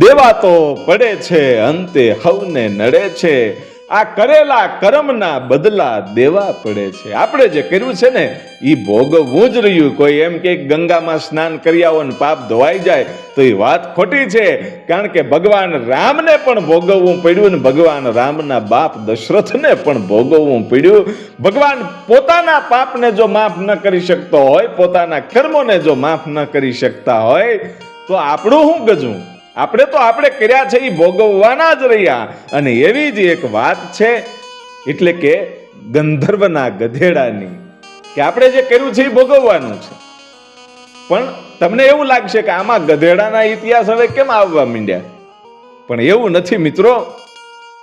દેવા તો પડે છે, અંતે હવને નડે છે. આ કરેલા કર્મના બદલા દેવા પડે છે. આપણે જે કર્યું છે ને એ ભોગવવું જ રહ્યું. કોઈ એમ કે ગંગામાં સ્નાન કરી આવો ને પાપ ધોવાઈ જાય, તો એ વાત ખોટી છે. કારણ કે ભગવાન રામને પણ ભોગવવું પડ્યું ને ભગવાન રામના બાપ દશરથને પણ ભોગવવું પડ્યું. ભગવાન પોતાના પાપને જો માફ ન કરી શકતો હોય, પોતાના કર્મોને જો માફ ન કરી શકતા હોય, તો આપણું શું ગજવું આપણે તો આપણે કર્યા છે એ ભોગવવાના જ રહ્યા. અને એવી જ એક વાત છે, એટલે કે ગંધર્વના ગધેડાની, કે આપણે જે કર્યું છે એ ભોગવવાનું છે. પણ તમને એવું લાગશે કે આમાં ગધેડાના ઇતિહાસ હવે કેમ આવવા માંડ્યા? પણ એવું નથી મિત્રો.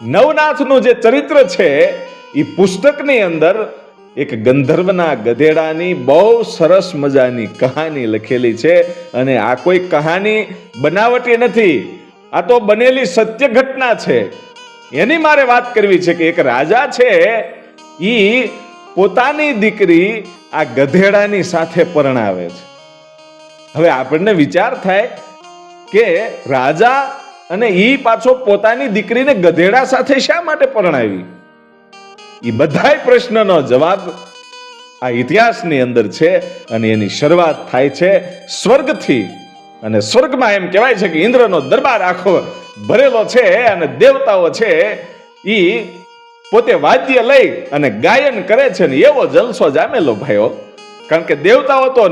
નવનાથનું જે ચરિત્ર છે એ પુસ્તકની અંદર એક ગંધર્વના ગધેડાની બહુ સરસ મજાની કહાની લખેલી છે અને આ કોઈ કહાની બનાવટી નથી. આ તો બનેલી સત્ય ઘટના છે. એની મારે વાત કરવી છે કે એક રાજા છે એ પોતાની દીકરી આ ગધેડાની સાથે પરણાવે છે. હવે આપણને વિચાર થાય કે રાજા અને એ પાછો પોતાની દીકરીને ગધેડા સાથે શા માટે પરણાવી? એ બધાય પ્રશ્નનો જવાબ આ ઇતિહાસની અંદર છે અને એની શરૂઆત થાય છે સ્વર્ગથી. અને સ્વર્ગમાં એમ કહેવાય છે કે ઇન્દ્રનો દરબાર આખો ભરેલો છે અને દેવતાઓ છે એ પોતે વાદ્ય લઈ અને ગાયન કરે છે ને એવો જલસો જામેલો ભાઈઓ. કારણ કે દેવતાઓ તો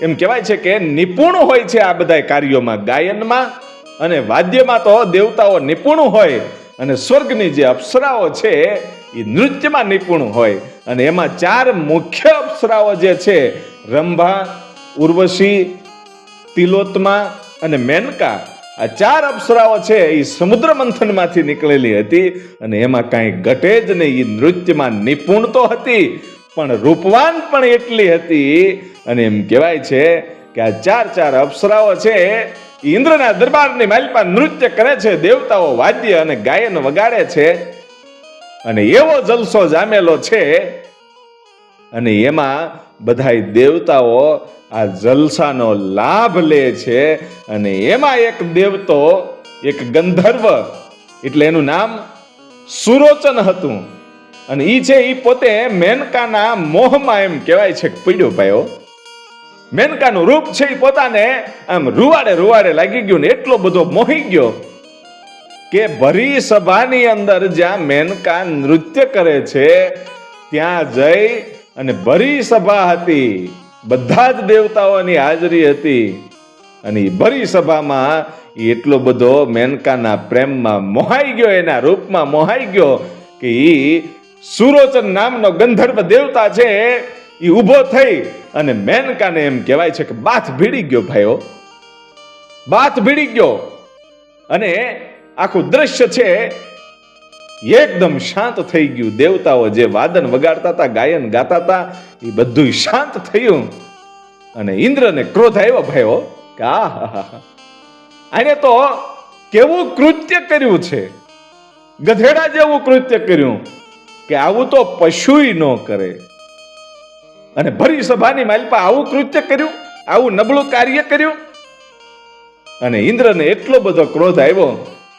એમ કહેવાય છે કે નિપુણ હોય છે આ બધા કાર્યોમાં, ગાયનમાં અને વાદ્યમાં તો દેવતાઓ નિપુણ હોય અને સ્વર્ગની જે અપ્સરાઓ છે એ નૃત્યમાં નિપુણ હોય. અને એમાં ચાર મુખ્ય અપ્સરાઓ જે છે, રંભા, ઉર્વશી, તિલોત્મા અને મેનકા, આ ચાર અપ્સરાઓ છે એ સમુદ્ર મંથનમાંથી નીકળેલી હતી અને એમાં કાંઈ ઘટે જ નહીં. એ નૃત્યમાં નિપુણ તો હતી, પણ રૂપવાન પણ એટલી હતી. અને એમ કહેવાય છે કે આ ચાર ચાર અપ્સરાઓ છે ઇન્દ્રના દરબારની માલિપા નૃત્ય કરે છે, દેવતાઓ વાદ્ય અને ગાયન વગાડે છે. અને એવો જલસો જામેલો છે. અને એમાં બધાય દેવતાઓ આ જલસાનો લાભ લે છે. અને એમાં એક દેવતો, એક ગંધર્વ, એટલે એનું નામ સુરોચન હતું. અને એ છે એ પોતે મેનકાના મોહમાં એમ કહેવાય છે પીડ્યો ભાઈઓ મેનકાનું રૂપ છે એ પોતાને આમ રૂવાડે રૂવાડે લાગી ગયું ને એટલો બધો મોહી ગયો. કે ભરી સભાની અંદર જ્યાં મેનકા નૃત્ય કરે છે, ત્યાં જઈ અને ભરી સભા હતી. બધા જ દેવતાઓની હાજરી હતી. અને ભરી સભામાં એટલો બધો મેનકાના પ્રેમમાં મોહાઈ ગયો, એના રૂપમાં મોહાઈ ગયો કે ઈ સુરોચન નામનો ગંધર્વ દેવતા છે એ ઊભો થઈ અને મેનકાને એમ કહેવાય છે કે બાથ ભીડી ગયો ભાઈઓ. બાથ ભીડી ગયો. અને આખું દ્રશ્ય છે, એકદમ શાંત થઈ ગયું. દેવતાઓ જે વાદન વગાડતા હતા, ગાયન ગાતા હતા, એ બધું શાંત થયું. અને ઇન્દ્રને ક્રોધ આવ્યો, ભાઈઓ, કે આને તો કેવું કૃત્ય કર્યું છે? ગધેડા જેવું કૃત્ય કર્યું કે આવું તો પશુય ન કરે. અને ભરી સભાની માલપા આવું કૃત્ય કર્યું, આવું નબળું કાર્ય કર્યું. અને ઇન્દ્રને એટલો બધો ક્રોધ આવ્યો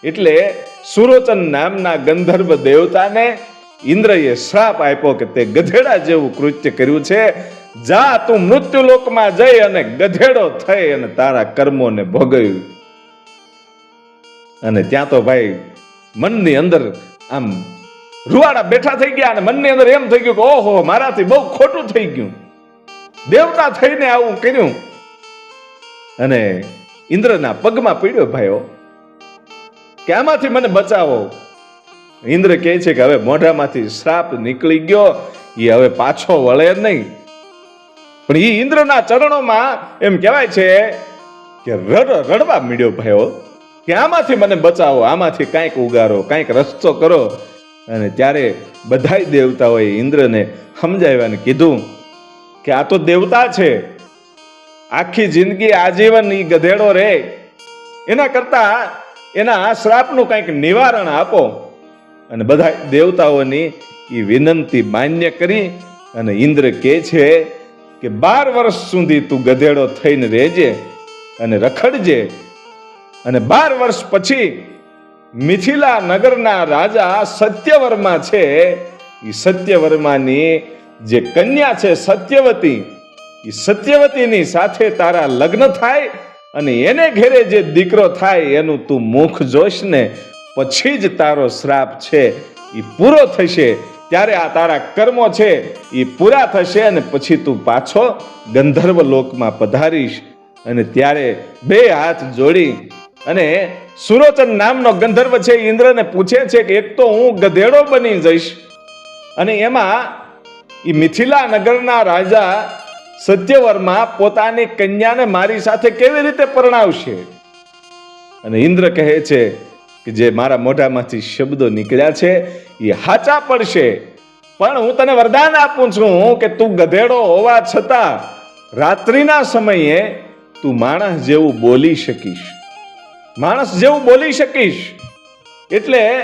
એટલે સુરોચન નામના ગંધર્વ દેવતાને ઇન્દ્રએ શ્રાપ આપ્યો કે તે ગધેડા જેવું કૃત્ય કર્યું છે. જા તું મૃત્યુલોકમાં જઈ અને ગધેડો થઈ અને તારા કર્મોને ભોગવ્યું. અને ત્યાં તો ભાઈ મનની અંદર આમ રૂવાડા બેઠા થઈ ગયા અને મનની અંદર એમ થઈ ગયું કે ઓહો, મારાથી બહુ ખોટું થઈ ગયું. દેવતા થઈને આવું કર્યું. અને ઇન્દ્રના પગમાં પીડ્યો ભાઈઓ. કે આમાંથી મને બચાવો? ઇન્દ્ર કહે છે કે હવે મોઢામાંથી શ્રાપ નીકળી ગયો. એ હવે પાછો વળે નહીં. પણ એ ઇન્દ્રના ચરણોમાં એમ કહેવાય છે કે રડ, રડવા મીડ્યો ભાઈઓ કે આમાંથી મને બચાવો, આમાંથી કાંઈક ઉગારો, કાંઈક રસ્તો કરો. અને ત્યારે બધાય દેવતાઓએ ઇન્દ્રને સમજાવ્યાને કીધું કે આ તો દેવતા છે. આખી જિંદગી આજીવન એ ગધેડો રે. એના કરતા એના આ શ્રાપનું કંઈક નિવારણ આપો અને બધા દેવતાઓની એ વિનંતી માન્ય કરી અને ઇન્દ્ર કહે છે કે બાર વર્ષ સુધી તું ગધેડો થઈને રહેજે અને રખડજે. અને બાર વર્ષ પછી મિથિલા નગરના રાજા સત્યવર્મા છે એ સત્યવર્માની જે કન્યા છે સત્યવતી એ સત્યવતીની સાથે તારા લગ્ન થાય અને એને ઘેરે જે દીકરો થાય એનું તું મુખ જોશ ને, પછી જ તારો શ્રાપ છે એ પૂરો થશે. ત્યારે આ તારા કર્મો છે એ પૂરા થશે અને પછી તું પાછો ગંધર્વ લોકમાં પધારીશ. અને ત્યારે બે હાથ જોડી અને સુરોચન નામનો ગંધર્વ છે ઇન્દ્રને પૂછે છે કે એક તો હું ગધેડો બની જઈશ. અને એમાં એ મિથિલા નગરના રાજા સત્યવર્મા પોતાની કન્યાને મારી સાથે કેવી રીતે પરણાવશે? અને ઇન્દ્ર કહે છે કે જે મારા મોઢામાંથી શબ્દો નીકળ્યા છે, એ હાચા પડશે. પણ હું તને વરદાન આપું છું કે તું ગધેડો હોવા છતાં રાત્રિના સમયે તું માણસ જેવું બોલી શકીશ. માણસ જેવું બોલી શકીશ. એટલે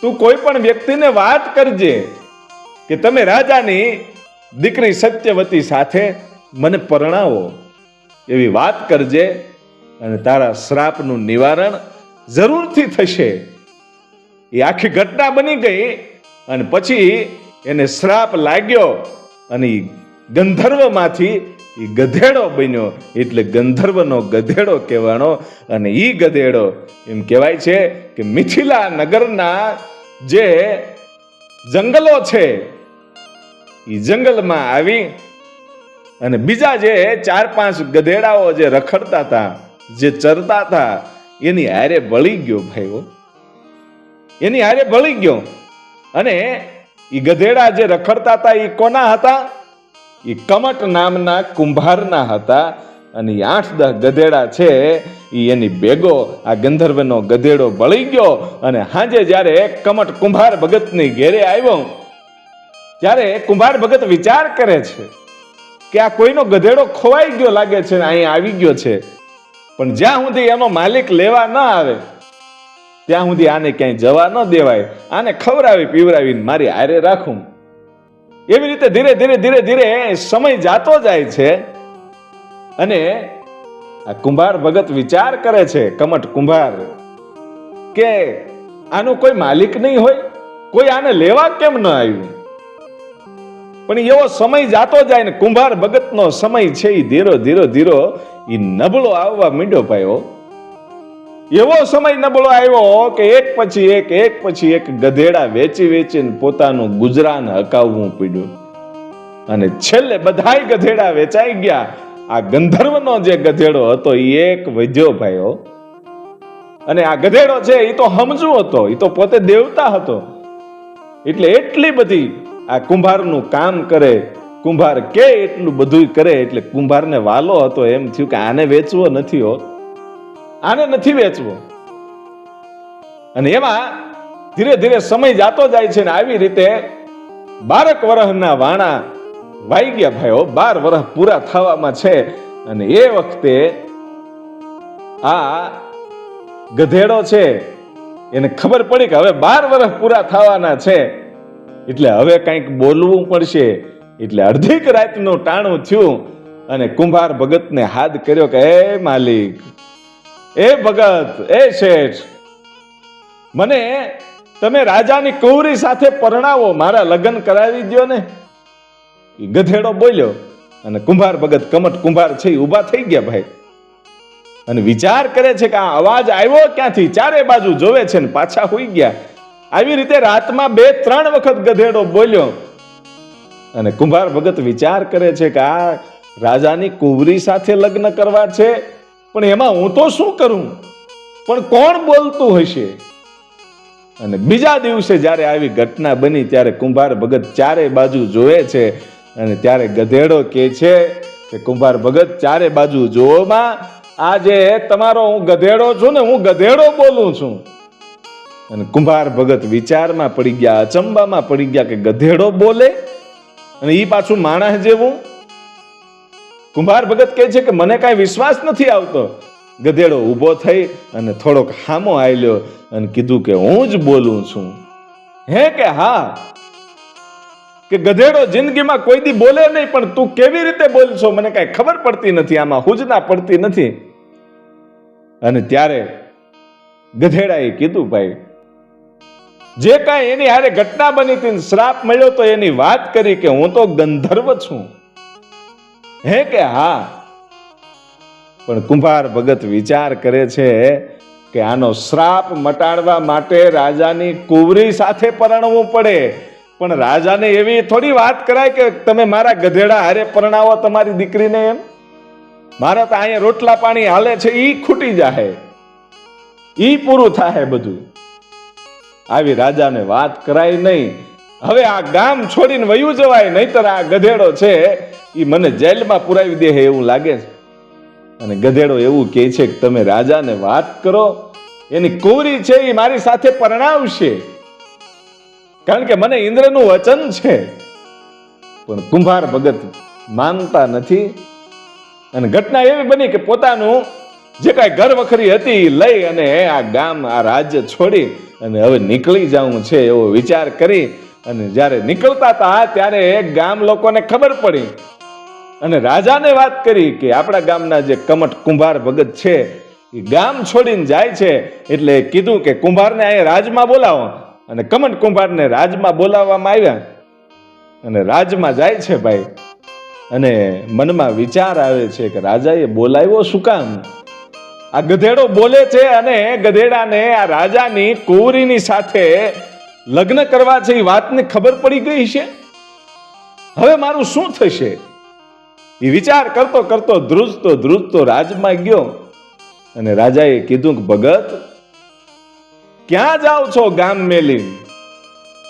તું કોઈ પણ વ્યક્તિને વાત કરજે કે તમે રાજાની દીકરી સત્યવતી સાથે મને પરણાવો એવી વાત કરજે અને તારા શ્રાપનું નિવારણ જરૂરથી થશે. એ આખી ઘટના બની ગઈ અને પછી એને શ્રાપ લાગ્યો અને ગંધર્વમાંથી એ ગધેડો બન્યો. એટલે ગંધર્વનો ગધેડો કહેવાનો અને એ ગધેડો એમ કહેવાય છે કે મિથિલા નગરના જે જંગલો છે એ જંગલમાં આવી અને બીજા જે ચાર પાંચ ગધેડાઓ જે રખડતા હતા, જે ચરતા હતા, એની હારે બળી ગયો ભાઈઓ એની હારે બળી ગયો. અને એ ગધેડા જે રખડતા હતા એ કોના હતા? એ કમટ નામના કુંભારના હતા અને આઠ દસ ગધેડા છે એ એની ભેગો આ ગંધર્વનો ગધેડો બળી ગયો અને હાજે જ્યારે કમટ કુંભાર ભગતની ઘેરે આવ્યો ત્યારે કુંભાર ભગત વિચાર કરે છે કે આ કોઈનો ગધેડો ખોવાઈ ગયો લાગે છે ને અહીં આવી ગયો છે. પણ જ્યાં સુધી એનો માલિક લેવા ન આવે, ત્યાં સુધી આને ક્યાંય જવા ન દેવાય. આને ખવડાવી પીવડાવીને મારી આરે રાખું. એવી રીતે ધીરે ધીરે ધીરે ધીરે સમય જાતો જાય છે અને આ કુંભાર ભગત વિચાર કરે છે, કમટ કુંભાર, કે આનો કોઈ માલિક નહીં હોય, કોઈ આને લેવા કેમ ન આવ્યું? પણ એવો સમય જાતો જાય ને, કુંભાર ભગતનો સમય છે એ ધીરો ધીરો ધીરો એ નબળો આવવા મીંડો પાયો એવો સમય નબળો આવ્યો કે એક પછી એક એક પછી એક ગધેડા વેચી વેચીને પોતાનું ગુજરાન હકાવવું પડ્યું. અને છેલ્લે બધાય ગધેડા વેચાઈ ગયા. આ ગંધર્વનો જે ગધેડો હતો એ એક વૈદ્યો ભાઈઓ અને આ ગધેડો છે એ તો સમજુ હતો એ તો પોતે દેવતા હતો. એટલે એટલી બધી આ કુંભારનું કામ કરે, કુંભાર કે એટલું બધું કરે એટલે કુંભારને વાલો હતો એમ થયું કે આને વેચવો નથી હો. આને નથી વેચવો. અને એમાં ધીરે ધીરે સમય જાતો જાય છે ને આવી રીતે બારક વર્ષના વાણા વાઈ ગયા ભાઈઓ બાર વર્ષ પૂરા થવામાં છે. અને એ વખતે આ ગધેડો છે, એને ખબર પડી કે હવે બાર વર્ષ પૂરા થવાના છે. એટલે હવે કંઈક બોલવું પડશે. એટલે અડધીક રાતનું ટાણું થયું અને કુંભાર ભગતને હાથ કર્યો કે, એ માલિક, એ ભગત, એ શેઠ, મને તમે રાજાની કૌરી સાથે પરણાવો, મારા લગ્ન કરાવી દ્યો ને. એ ગધેડો બોલ્યો અને કુંભાર ભગત કમટ કુંભાર છે ઊભા થઈ ગયા ભાઈ. અને વિચાર કરે છે કે આ અવાજ આવ્યો ક્યાંથી? ચારે બાજુ જોવે છે ને પાછા હોઈ ગયા. આવી રીતે રાતમાં બે, ત્રણ વખત ગધેડો બોલ્યો. અને કુંભાર ભગત વિચાર કરે છે કે આ રાજાની કુંવરી સાથે લગ્ન કરવા છે, પણ એમાં હું તો શું કરું? પણ કોણ બોલતું હશે? અને બીજા દિવસે જ્યારે આવી ઘટના બની, ત્યારે કુંભાર ભગત ચારે બાજુ જોવે છે અને ત્યારે ગધેડો કે છે કે કુંભાર ભગત ચારે બાજુ જોવામાં આજે તમારો હું ગધેડો છું ને હું ગધેડો બોલું છું. અને કુંભાર ભગત વિચારમાં પડી ગયા, અચંબામાં પડી ગયા કે ગધેડો બોલે અને એ પાછું માણસ જેવું. કુંભાર ભગત કહે છે કે મને કાંઈ વિશ્વાસ નથી આવતો. ગધેડો ઊભો થઈ અને થોડોક હામો આયલ્યો અને કીધું કે હું જ બોલું છું. હે કે હા? કે ગધેડો જિંદગીમાં કોઈ દી બોલે નહીં, પણ તું કેવી રીતે બોલશો? મને કાંઈ ખબર પડતી નથી, આમાં હુજના પડતી નથી. અને ત્યારે ગધેડાએ કીધું, ભાઈ જે કાંઈ એની હારે ઘટના બની હતી શ્રાપ મળ્યો તો એની વાત કરી કે હું તો ગંધર્વ છું. હે કે હા? પણ કુંભાર ભગત વિચાર કરે છે કે આનો શ્રાપ મટાડવા માટે રાજાની કુવરી સાથે પરણવું પડે. પણ રાજાને એવી થોડી વાત કરાય કે તમે મારા ગધેડા હારે પરણાવો તમારી દીકરીને એમ? મારા તો અહીંયા રોટલા પાણી હાલે છે એ ખૂટી જાય ઈ પૂરું થાય બધું. આવી રાજાને વાત કરાય નહીં. હવે આ ગામ છોડીને વયું જવાય, નહીતર આ ગધેડો છે એ મને જેલમાં પુરાવી દે એવું લાગે છે. અને ગધેડો એવું કહે છે કે તમે રાજાને વાત કરો, એની કુંવરી છે એ મારી સાથે પરણાવશે. કારણ કે મને ઇન્દ્રનું વચન છે. પણ કુંભાર ભગત માનતા નથી. અને ઘટના એવી બની કે પોતાનું જે કાંઈ ઘર વખરી હતી લઈ અને આ ગામ, આ રાજ્ય છોડી અને હવે નીકળી જવું છે એવો વિચાર કરી અને જ્યારે નીકળતા હતા, ત્યારે ગામ લોકોને ખબર પડી. અને રાજાને વાત કરી કે આપણા ગામના જે કમટ કુંભાર ભગત છે, એ ગામ છોડીને જાય છે. એટલે કીધું કે કુંભારને અહીંયા રાજમાં બોલાવો. અને કમટ કુંભારને રાજમાં બોલાવવામાં આવ્યા. અને રાજમાં જાય છે ભાઈ. અને મનમાં વિચાર આવે છે કે રાજાએ બોલાવ્યો શું કામ? આ ગધેડો બોલે છે અને ગધેડાને આ રાજાની કુંવરીની સાથે લગ્ન કરવા છે એ વાતને ખબર પડી ગઈ છે? હવે મારું શું થશે? એ વિચાર કરતો કરતો ધ્રુજતો ધ્રુજતો રાજમાં ગયો અને રાજાએ કીધું કે, ભગત, ક્યાં જાઓ છો ગામ મેલી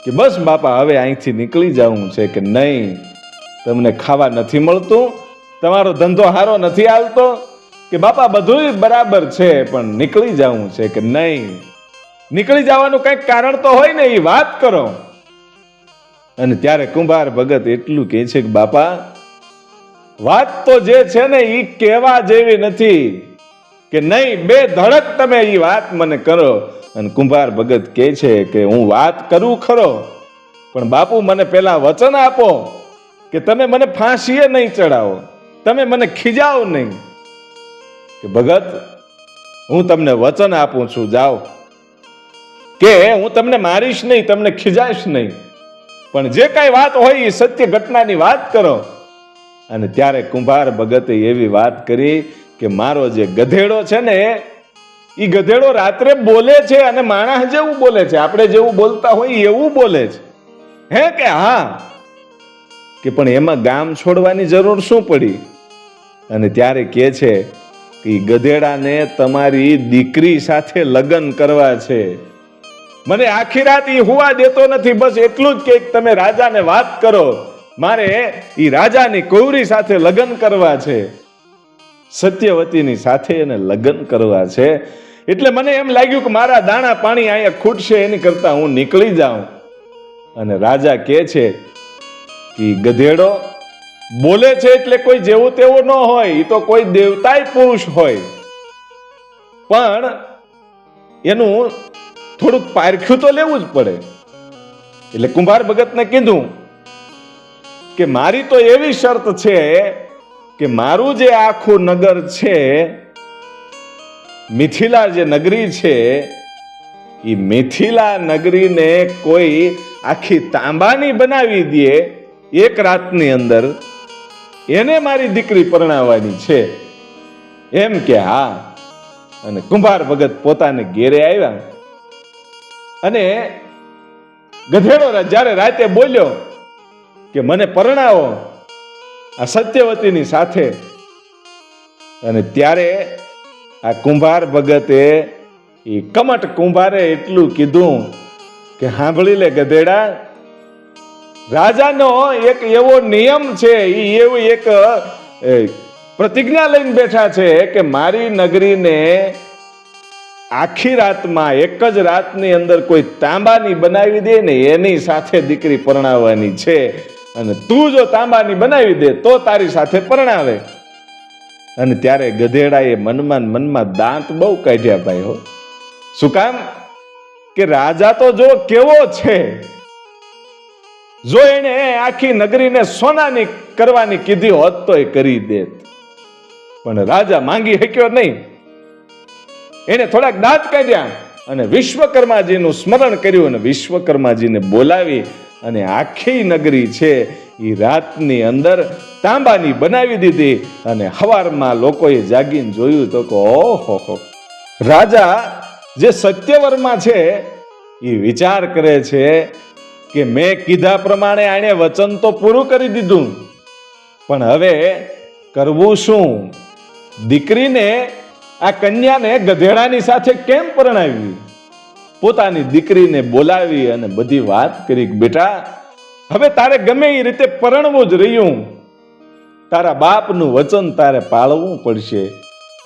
કે બસ બાપા, હવે અહીંથી નીકળી જવું છે કે નહીં? તમને ખાવા નથી મળતું? તમારો ધંધો સારો નથી હાલતો? કે બાપા બધું બરાબર છે, પણ નીકળી જવું છે કે નહીં? નીકળી જવાનું કંઈક કારણ તો હોય ને, એ વાત કરો. અને ત્યારે કુંભાર ભગત એટલું કહે છે કે, બાપા, વાત તો જે છે ને એ કહેવા જેવી નથી કે નહીં, બે ધડક તમે એ વાત મને કરો. અને કુંભાર ભગત કહે છે કે, હું વાત કરું ખરો, પણ બાપુ મને પેલા વચન આપો કે તમે મને ફાંસીએ નહીં ચડાવો, તમે મને ખીજાવો નહીં. કે ભગત, હું તમને વચન આપું છું, જાઓ. કે હું તમને મારીશ નહીં, તમને ખીજાઈશ નહીં. પણ જે કાંઈ વાત હોય એ સત્ય ઘટનાની વાત કરો. અને ત્યારે કુંભાર ભગતે એવી વાત કરી કે મારો જે ગધેડો છે ને એ ગધેડો રાત્રે બોલે છે અને માણસ જેવું બોલે છે. આપણે જેવું બોલતા હોય એવું બોલે છે. હે કે હા? કે પણ એમાં ગામ છોડવાની જરૂર શું પડી? અને ત્યારે કહે છે કે ઈ ગધેડાને તમારી દીકરી સાથે લગ્ન કરવા છે. મને આખી રાત ઈ હોવા દેતો નથી, બસ એટલું જ કે તમે રાજાને વાત કરો. મારે ઈ રાજાની કૌરી સાથે લગ્ન કરવા છે. સત્યવતીની સાથે એને લગ્ન કરવા છે. એટલે મને એમ લાગ્યું કે મારા દાણા પાણી અહીંયા ખૂટશે, એની કરતા હું નીકળી જાઉં. અને રાજા કહે છે કે ગધેડો બોલે છે એટલે કોઈ જેવું તેવું ન હોય એ તો કોઈ દેવતાય પુરુષ હોય. પણ એનું થોડુંક પારખ્યું તો લેવું જ પડે. એટલે કુંભાર ભગતને કીધું કે મારી તો એવી શરત છે કે મારું જે આખું નગર છે, મિથિલા જે નગરી છે એ મિથિલા નગરીને કોઈ આખી તાંબાની બનાવી દે એક રાતની અંદર. એને મારી દીકરી પરણાવવાની છે. એમ કે હા. અને કુંભાર ભગત પોતાને ઘેરે આવ્યા. અને ગધેડો જ્યારે રાતે બોલ્યો કે મને પરણાવો, આ સત્યવતીની સાથે. અને ત્યારે આ કુંભાર ભગતે એ કમટ કુંભારે એટલું કીધું કે સાંભળી લે ગધેડા રાજાનો એક એવો નિયમ છે એ એવું એક પ્રતિજ્ઞા લઈને બેઠા છે કે મારી નગરીને આખી રાતમાં એક જ રાતની અંદર કોઈ તાંબાની બનાવી દે ને એની સાથે દીકરી પરણાવવાની છે. અને તું જો તાંબાની બનાવી દે, તો તારી સાથે પરણાવે. અને ત્યારે ગધેડાએ મનમાં મનમાં દાંત બહુ કાઢ્યા ભાઈ હો. શું કામ? કે રાજા તો જો કેવો છે જો એને આખી નગરીને સોનાની કરવાની કીધી હોત તો એ કરી દેત. પણ રાજા માંગી શક્યો નહીં. એને થોડાક દાંત કાઢ્યા અને વિશ્વકર્માજીનું સ્મરણ કર્યું અને વિશ્વકર્માજીને બોલાવી અને આખી નગરી છે એ રાતની અંદર તાંબાની બનાવી દીધી અને હવારમાં લોકોએ જાગીને જોયું તો કે ઓહો, હો. રાજા જે સત્યવર્મા છે એ વિચાર કરે છે કે મેં કીધા પ્રમાણે આણે વચન તો પૂરું કરી દીધું. પણ હવે કરવું શું? દીકરીને, આ કન્યાને ગધેડાની સાથે કેમ પરણાવી? પોતાની દીકરીને બોલાવી અને બધી વાત કરી બેટા, હવે તારે ગમે એ રીતે પરણવું જ રહ્યું. તારા બાપનું વચન તારે પાળવું પડશે.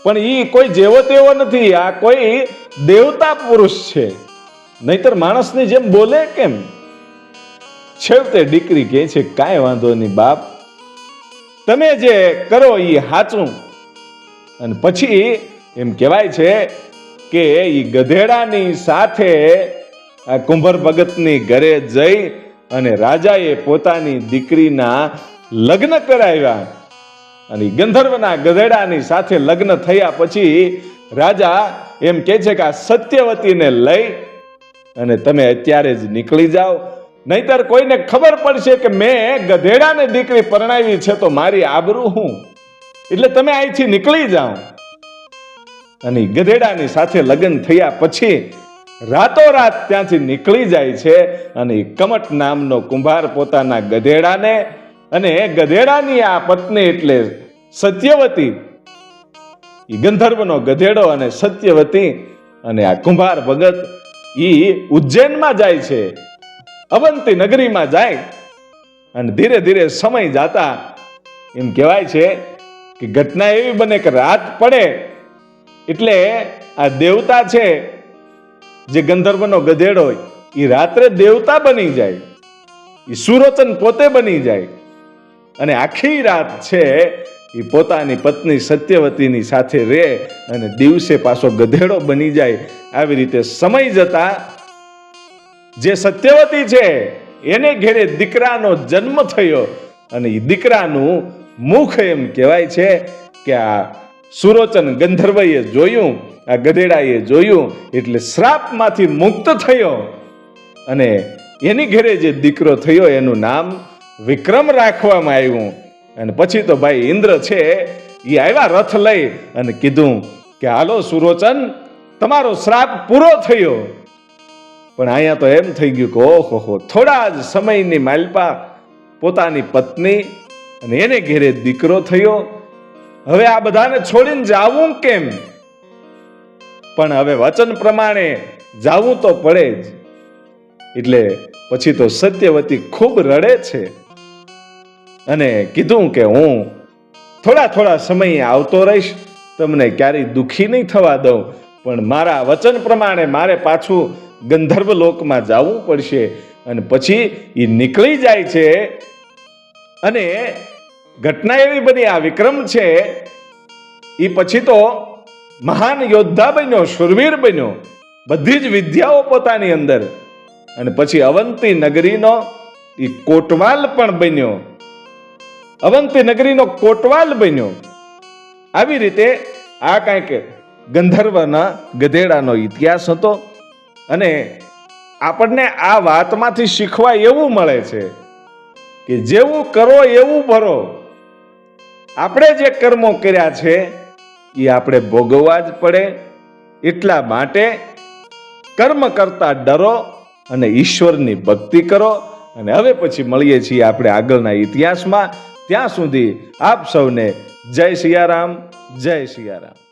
પણ એ કોઈ જેવો તેવો નથી. આ કોઈ દેવતા પુરુષ છે. નહીતર માણસની જેમ બોલે કેમ? છેવટે દીકરી કહે છે, કાંઈ વાંધો નહીં બાપ. તમે જે કરો એ સાચું અને પછી એમ કહેવાય છે કે એ ગધેડાની સાથે આ કુંભર ભગતની ઘરે જઈ અને રાજાએ પોતાની દીકરીના લગ્ન કરાવ્યા. અને ગંધર્વના ગધેડાની સાથે લગ્ન થયા પછી રાજા એમ કહે છે કે આ સત્યવતીને લઈ અને તમે અત્યારે જ નીકળી જાઓ. નહીતર કોઈને ખબર પડશે કે મેં ગધેડાને દીકરી પરણાવી છે તો મારી આબરૂ હું? એટલે તમે અહીંથી નીકળી જાઓ. અને ગધેડાની સાથે લગ્ન થયા પછી રાતોરાત ત્યાંથી નીકળી જાય છે અને કમટ નામનો કુંભાર પોતાના ગધેડાને અને ગધેડાની આ પત્ની એટલે સત્યવતી. એ ગંધર્વનો ગધેડો અને સત્યવતી અને આ કુંભાર ભગત ઈ ઉજ્જૈનમાં જાય છે. અવંતી નગરીમાં જાય અને ધીરે ધીરે સમય જાતા એમ કહેવાય છે કે ઘટના એવી બને કે રાત પડે એટલે આ દેવતા છે, જે ગંધર્વનો ગધેડો એ રાત્રે દેવતા બની જાય. એ સુરોચન પોતે બની જાય. અને આખી રાત છે એ પોતાની પત્ની સત્યવતીની સાથે રહે અને દિવસે પાછો ગધેડો બની જાય. આવી રીતે સમય જતા જે સત્યવતી છે, એને ઘેરે દીકરાનો જન્મ થયો. અને એ દીકરાનું મુખ એમ કહેવાય છે કે આ સુરોચન ગંધર્વએ જોયું, આ ગધેડાએ જોયું, એટલે શ્રાપમાંથી મુક્ત થયો. અને એની ઘેરે જે દીકરો થયો, એનું નામ વિક્રમ રાખવામાં આવ્યું. અને પછી તો ભાઈ ઇન્દ્ર છે એ આવ્યા રથ લઈ અને કીધું કે, હાલો સુરોચન, તમારો શ્રાપ પૂરો થયો. પણ અહીંયા તો એમ થઈ ગયું કે ઓહો થોડા જ સમયની માલપા પોતાની પત્ની અને એને ઘેરે દીકરો થયો. હવે આ બધાને છોડીને જાવું કેમ? પણ હવે વચન પ્રમાણે જાવું તો પડે જ. એટલે પછી તો સત્યવતી ખૂબ રડે છે. અને કીધું કે હું થોડા થોડા સમયે આવતો રહીશ, તમને ક્યારેય દુખી નહીં થવા દઉં. પણ મારા વચન પ્રમાણે મારે પાછું ગંધર્વ લોકમાં જવું પડશે. અને પછી એ નીકળી જાય છે. અને ઘટના એવી બની, આ વિક્રમ છે એ પછી તો મહાન યોદ્ધા બન્યો, શુરવીર બન્યો. બધી જ વિદ્યાઓ પોતાની અંદર. અને પછી અવંતી નગરીનો એ કોટવાલ પણ બન્યો. અવંતી નગરીનો કોટવાલ બન્યો. આવી રીતે આ કાંઈક ગંધર્વના ગધેડાનો ઇતિહાસ હતો. અને આપણને આ વાતમાંથી શીખવા એવું મળે છે કે જેવું કરો એવું ભરો. આપણે જે કર્મો કર્યા છે, એ આપણે ભોગવવા જ પડે. એટલા માટે કર્મ કરતા ડરો અને ઈશ્વરની ભક્તિ કરો. અને હવે પછી મળીએ છીએ આપણે આગળના ઇતિહાસમાં. ત્યાં સુધી આપ સૌને જય સિયારામ જય સિયારામ.